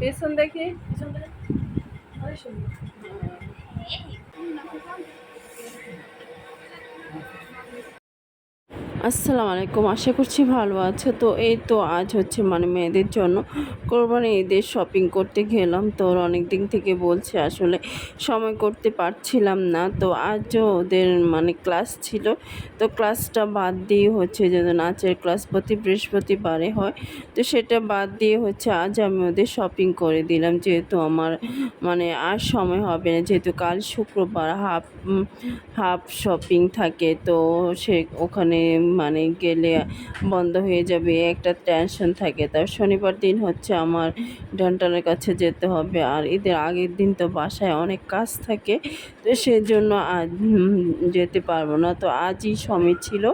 পেছন দেখি আসসালামু আলাইকুম, আশা করছি ভালো আছে। তো এই তো আজ হচ্ছে মানে মেয়েদের জন্য কোরবানি ঈদের শপিং করতে গেলাম। তো অনেক দিন থেকে বলছে আসলে সময় করতে পারছিলাম না। তো আজও ওদের মানে ক্লাস ছিল। তো ক্লাসটা বাদ দিয়ে হচ্ছে যে নাচের ক্লাস প্রতি বৃহস্পতিবারে হয়। তো সেটা বাদ দিয়ে হচ্ছে আজ আমি ওদের শপিং করে দিলাম। যেহেতু আমার মানে আর সময় হবে না, যেহেতু কাল শুক্রবার হাফ হাফ শপিং থাকে, তো সে ওখানে মানে গেলে বন্ধ হয়ে যাবে, একটা টেনশন থাকে। তার শনিবার দিন হচ্ছে আমার ডেন্টালের কাছে যেতে হবে। আর ঈদের আগের দিন তো বাসায় অনেক কাজ থাকে, তো সেজন্য আজ যেতে পারব না। তো আজই সময় ছিল,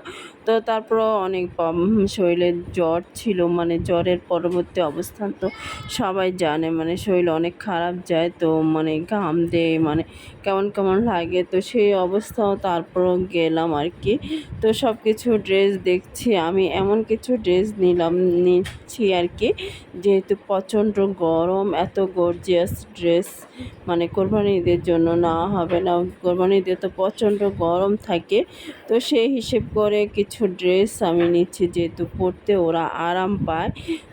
তো তারপরও অনেক প্রব- শরীরে জ্বর ছিল মানে জ্বরের পরবর্তী অবস্থান তো সবাই জানে মানে শরীর অনেক খারাপ যায়, তো মানে ঘাম দেয় মানে কেমন কেমন লাগে, তো সেই অবস্থাও তারপরও গেলাম আর কি। তো সব কিছু ড্রেস দেখছি, আমি এমন কিছু ড্রেস নিলাম, নিচ্ছি আর কি। যেহেতু প্রচণ্ড গরম, এত গর্জিয়াস ড্রেস মানে কোরবানি ঈদের জন্য না, হবে না। কোরবানি ঈদে তো প্রচণ্ড গরম থাকে। তো সেই হিসেব করে কিছু ড্রেস আমি নিচ্ছি, যেহেতু পরতে ওরা আরাম পায়।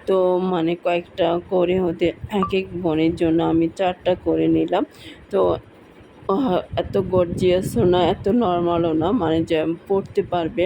তো মানে কয়েকটা করে হতে, এক এক বোনের জন্য আমি চারটা করে নিলাম। তো এত গর্জিয়াসও না, এত নর্মালও না মানে যে পড়তে পারবে।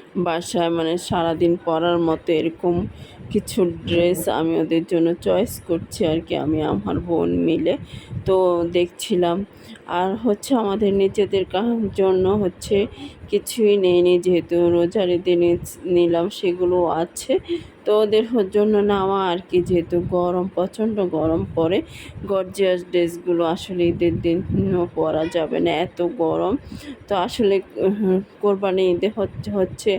বাসায় মানে সারাদিন পরার মতো এরকম কিছু ড্রেস আমি ওদের জন্য চয়েস করছি আর কি, আমি আমার বোন মিলে। তো দেখছিলাম। আর হচ্ছে আমাদের নিজেদের জন্য হচ্ছে কিছুই নেইনি, যেহেতু রোজার ঈদে নিলাম সেগুলো আছে। তো ওদের জন্য নেওয়া আর কি, যেহেতু গরম, প্রচণ্ড গরম পড়ে। গর্জিয়াস ড্রেসগুলো আসলে ঈদের দিন পরা যাবে না, এত গরম। তো আসলে কোরবানি ঈদে হচ্ছে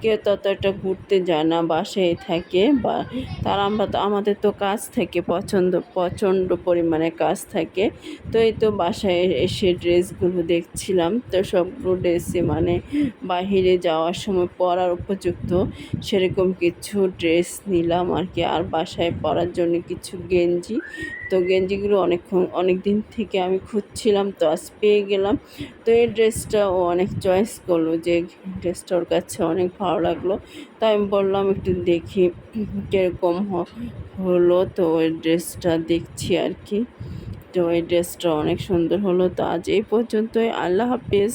কেউ ততটা ঘুরতে যায় না, বাসায় থাকে বা তার আমরা তো, আমাদের তো কাজ থাকে, পছন্দ, প্রচণ্ড পরিমাণে কাজ থাকে। তো এই তো বাসায় এসে ড্রেসগুলো দেখছিলাম, তো সবগুলো ড্রেসই মানে বাহিরে যাওয়ার সময় পরার উপযুক্ত সেরকম কিছু ড্রেস নিলাম আর কি। আর বাসায় পরার জন্য কিছু গেঞ্জি, তো গেঞ্জিগুলো অনেকক্ষণ অনেক দিন থেকে আমি খুঁজছিলাম, তো আজ পেয়ে গেলাম। তো এই ড্রেসটা ও অনেক চয়েস করল যে ড্রেসটা ওর কাছে অনেক ভালো লাগল। তাই আমি বললাম একটু দেখি কীরকম হলো। তো ওই ড্রেসটা দেখছি আর কি। তো ওই ড্রেসটা অনেক সুন্দর হলো। তো আজ এই পর্যন্তই। আল্লাহ হাফিজ।